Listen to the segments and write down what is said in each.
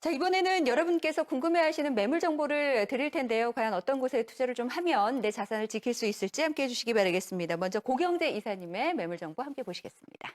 자, 이번에는 여러분께서 궁금해 하시는 매물 정보를 드릴 텐데요. 과연 어떤 곳에 투자를 좀 하면 내 자산을 지킬 수 있을지 함께 해주시기 바라겠습니다. 먼저 고경재 이사님의 매물 정보 함께 보시겠습니다.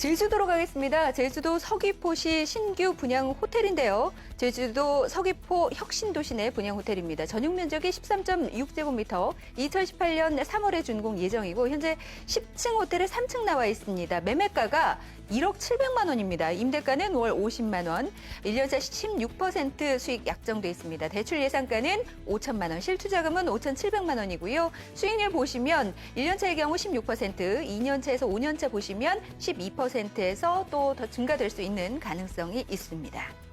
제주도로 가겠습니다. 제주도 서귀포시 신규 분양 호텔인데요. 제주도 서귀포 혁신도시 내 분양 호텔입니다. 전용 면적이 13.6제곱미터, 2018년 3월에 준공 예정이고 현재 10층 호텔에 3층 나와 있습니다. 매매가가 1억 700만 원입니다. 임대가는 월 50만 원, 1년차 16% 수익 약정돼 있습니다. 대출 예상가는 5천만 원, 실투자금은 5,700만 원이고요. 수익률 보시면 1년차의 경우 16%, 2년차에서 5년차 보시면 12%에서 또 더 증가될 수 있는 가능성이 있습니다.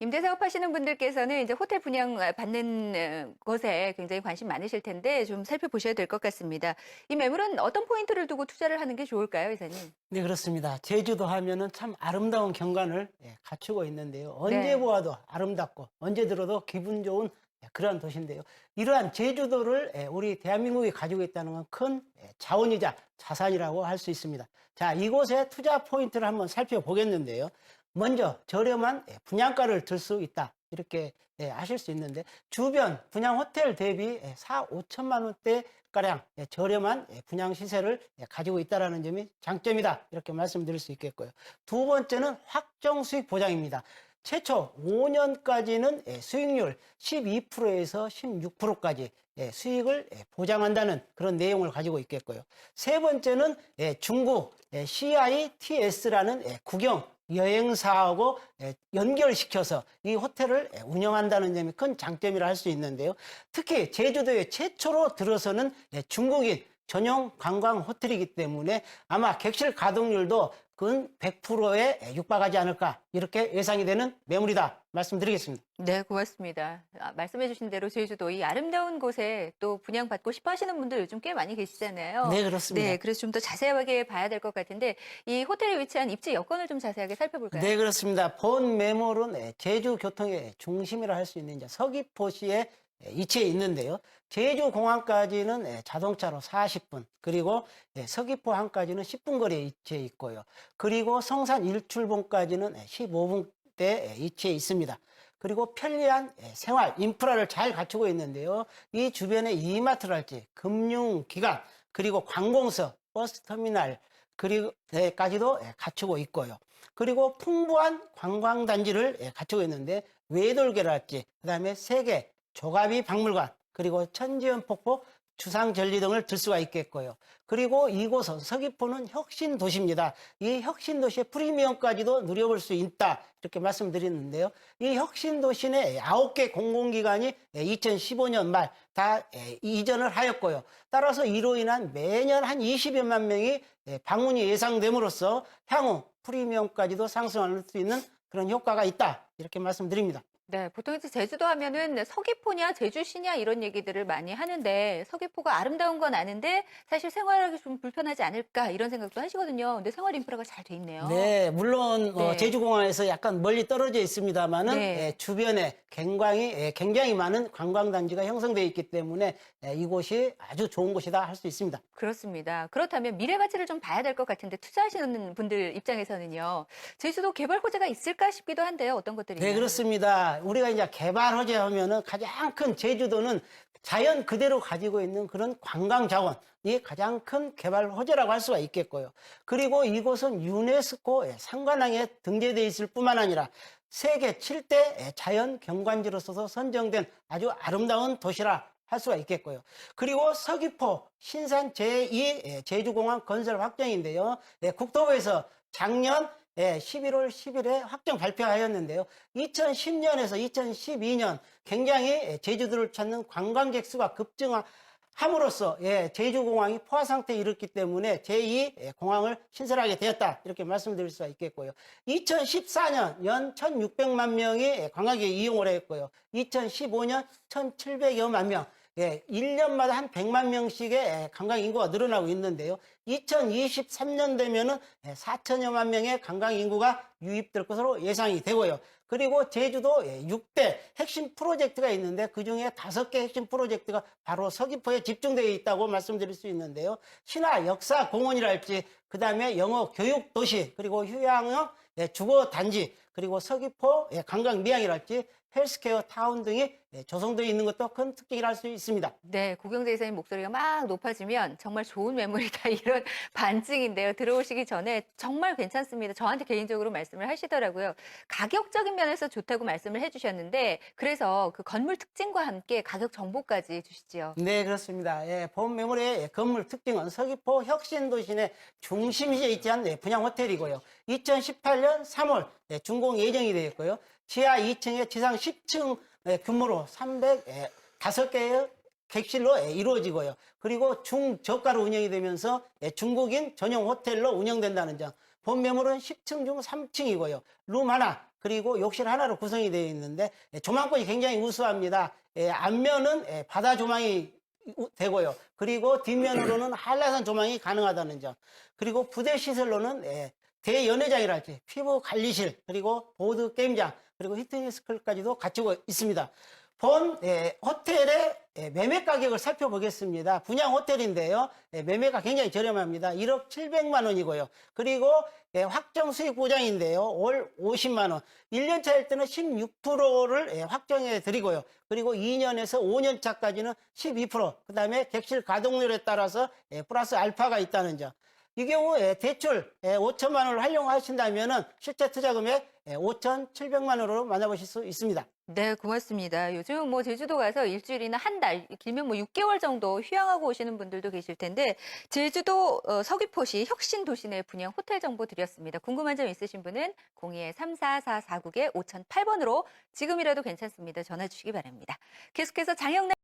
임대 사업 하시는 분들께서는 이제 호텔 분양 받는 어, 것에 굉장히 관심 많으실 텐데 좀 살펴보셔야 될 것 같습니다. 이 매물은 어떤 포인트를 두고 투자를 하는 게 좋을까요, 이사님? 네, 그렇습니다. 제주도 하면은 참 아름다운 경관을 예, 갖추고 있는데요. 언제 네. 보아도 아름답고 언제 들어도 기분 좋은 예, 그런 도시인데요. 이러한 제주도를 예, 우리 대한민국이 가지고 있다는 건 큰 자원이자 자산이라고 할 수 있습니다. 자, 이곳의 투자 포인트를 한번 살펴보겠는데요. 먼저 저렴한 예, 분양가를 들 수 있다. 이렇게 예, 아실 수 있는데 주변 분양 호텔 대비 예, 4, 5천만 원대 가량 예, 저렴한 예, 분양 시세를 예, 가지고 있다라는 점이 장점이다. 이렇게 말씀드릴 수 있겠고요. 두 번째는 확정 수익 보장입니다. 최초 5년까지는 예, 수익률 12%에서 16%까지 예, 수익을 예, 보장한다는 그런 내용을 가지고 있겠고요. 세 번째는 예, 중국 예, CITS라는 예, 국영 여행사하고 예, 연결시켜서 이 호텔을 예, 운영한다는 점이 큰 장점이라 할 수 있는데요. 특히 제주도에 최초로 들어서는 예, 중국인 전용 관광 호텔이기 때문에 아마 객실 가동률도 근 100%에 육박하지 않을까 이렇게 예상이 되는 매물이다 말씀드리겠습니다. 네, 고맙습니다. 아, 말씀해주신 대로 제주도 이 아름다운 곳에 또 분양받고 싶어 하시는 분들 요즘 꽤 많이 계시잖아요. 네 그렇습니다. 네, 그래서 좀 더 자세하게 봐야 될 것 같은데 이 호텔에 위치한 입지 여건을 좀 자세하게 살펴볼까요? 네, 그렇습니다. 본 매물은 예, 제주 교통의 중심이라 할 수 있는 이제 서귀포시에 예, 위치해 있는데요. 제주 공항까지는 예, 자동차로 40분, 그리고 예, 서귀포항까지는 10분 거리에 위치해 있고요. 그리고 성산 일출봉까지는 15분대 위치해 있습니다. 그리고 편리한 예, 생활 인프라를 잘 갖추고 있는데요. 이 주변에 이마트랄지 금융기관 그리고 관공서, 버스터미널 그리고까지도 예, 갖추고 있고요. 그리고 풍부한 관광단지를 예, 갖추고 있는데 외돌개랄지 그다음에 세계 조가비 박물관 그리고 천지연 폭포 주상절리 등을 들 수가 있겠고요. 그리고 이곳은 서귀포는 혁신 도시입니다. 이 혁신 도시의 프리미엄까지도 누려볼 수 있다. 이렇게 말씀드리는데요. 이 혁신 도시 내 9개 공공기관이 2015년 말 다 이전을 하였고요. 따라서 이로 인한 매년 한 20여만 명이 예, 방문이 예상됨으로써 향후 프리미엄까지도 상승할 수 있는 그런 효과가 있다. 이렇게 말씀드립니다. 네, 보통 이제 제주도 하면은 서귀포냐 제주시냐 이런 얘기들을 많이 하는데 서귀포가 아름다운 건 아는데 사실 생활하기 좀 불편하지 않을까 이런 생각도 하시거든요. 근데 생활 인프라가 잘 돼 있네요. 네, 물론 어, 네. 제주공항에서 약간 멀리 떨어져 있습니다만은 네. 예, 주변에 굉장히 예, 굉장히 많은 관광 단지가 형성되어 있기 때문에 예, 이곳이 아주 좋은 곳이다 할 수 있습니다. 그렇습니다. 그렇다면 미래 가치를 좀 봐야 될 것 같은데 투자하시는 분들 입장에서는요. 제주도 개발 호재가 있을까 싶기도 한데요. 어떤 것들이 네, 그렇습니다. 우리가 이제 개발 호재 하면은 가장 큰 제주도는 자연 그대로 가지고 있는 그런 관광 자원이 가장 큰 개발 호재라고 할 수가 있겠고요. 그리고 이곳은 유네스코 상관왕에 등재되어 있을 뿐만 아니라 세계 7대 자연 경관지로서 선정된 아주 아름다운 도시라 할 수가 있겠고요. 그리고 서귀포 신산 제2 제주공항 건설 확정인데요. 네, 국토부에서 작년 예, 11월 10일에 확정 발표하였는데요. 2010년에서 2012년 굉장히 제주도를 찾는 관광객 수가 급증함으로써 예, 제주공항이 포화 상태에 이르기 때문에 제2 공항을 신설하게 되었다. 이렇게 말씀드릴 수가 있겠고요. 2014년 연 1,600만 명이 관광객이 이용을 했고요. 2015년 1,700여만 명. 예, 1년마다 한 100만 명씩의 관광 인구가 늘어나고 있는데요. 2023년 되면은 4천여만 명의 관광 인구가 유입될 것으로 예상이 되고요. 그리고 제주도 6대 핵심 프로젝트가 있는데 그중에 5개 핵심 프로젝트가 바로 서귀포에 집중되어 있다고 말씀드릴 수 있는데요. 신화 역사 공원이랄지 그다음에 영어 교육 도시 그리고 휴양형 예, 주거 단지 그리고 서귀포 예, 관광 미항이랄지 헬스케어 타운 등이 예, 조성되어 있는 것도 큰 특징이라 할 수 있습니다. 네, 고경재 이사님 목소리가 막 높아지면 정말 좋은 매물이다 이런 반증인데요. 들어오시기 전에 정말 괜찮습니다. 저한테 개인적으로 말씀을 하시더라고요. 가격적인 면에서 좋다고 말씀을 해주셨는데 그래서 그 건물 특징과 함께 가격 정보까지 주시지요. 네, 그렇습니다. 예, 본 매물의 예, 건물 특징은 서귀포 혁신도시의 중심지에 않은 예, 분양 호텔이고요. 2018년 3월 예, 준공 예정이 되어 있고요. 지하 2층에 지상 10층 예, 규모로 305개의 객실로 예, 이루어지고요. 그리고 중저가로 운영이 되면서 예, 중국인 전용 호텔로 운영된다는 점. 본 매물은 10층 중 3층이고요. 룸 하나, 그리고 욕실 하나로 구성이 되어 있는데 예, 조망권이 굉장히 우수합니다. 예, 앞면은 예, 바다 조망이 우- 되고요. 그리고 뒷면으로는 한라산 조망이 가능하다는 점. 그리고 부대 시설로는 예, 대연회장이랄지 피부 관리실 그리고 보드 게임장 그리고 히트니스 클까지도 갖추고 있습니다. 본 예, 호텔의 예, 매매 가격을 살펴보겠습니다. 분양 호텔인데요. 예, 매매가 굉장히 저렴합니다. 1억 700만 원이고요. 그리고 예, 확정 수익 보장인데요. 올 50만 원. 1년 차일 때는 16%를 확정해 드리고요. 그리고 2년에서 5년 차까지는 12%. 그다음에 객실 가동률에 따라서 예, 플러스 알파가 있다는 점. 이 경우 에 대출 5천만 원을 활용하신다면은 실제 투자 금액 5,700만 원으로 만나보실 수 있습니다. 네, 고맙습니다. 요즘 뭐 제주도 가서 일주일이나 한 달, 길면 뭐 6개월 정도 휴양하고 오시는 분들도 계실 텐데, 제주도 어, 서귀포시 혁신도시 내 분양 호텔 정보 드렸습니다. 궁금한 점 있으신 분은 02-344449에 5008번으로 지금이라도 괜찮습니다. 전화 주시기 바랍니다. 계속해서 장영란